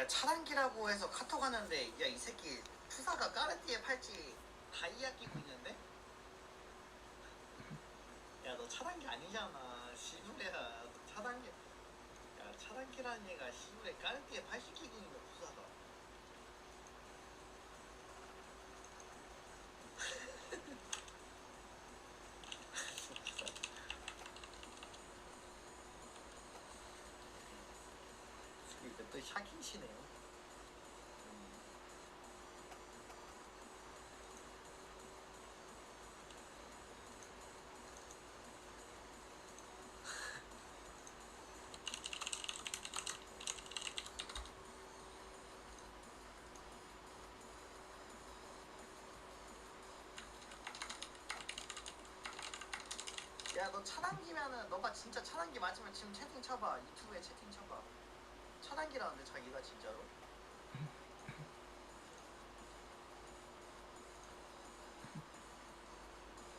야 차단기라고 해서 카톡 하는데 야 이 새끼 푸사가 까르띠에 팔찌 다이아 끼고 있는데? 야 너 차단기 아니잖아. 시부레야. 너 차단기 야 차단기라는 얘가 시부레 까르띠에 팔찌 끼고 있는 거 푸사가 샤킹치네요. 음. 야너 차단기면은 너가 진짜 차단기 맞으면 지금 채팅 쳐봐. 유튜브에 채팅 쳐봐 향기 나는데 자기가 진짜로?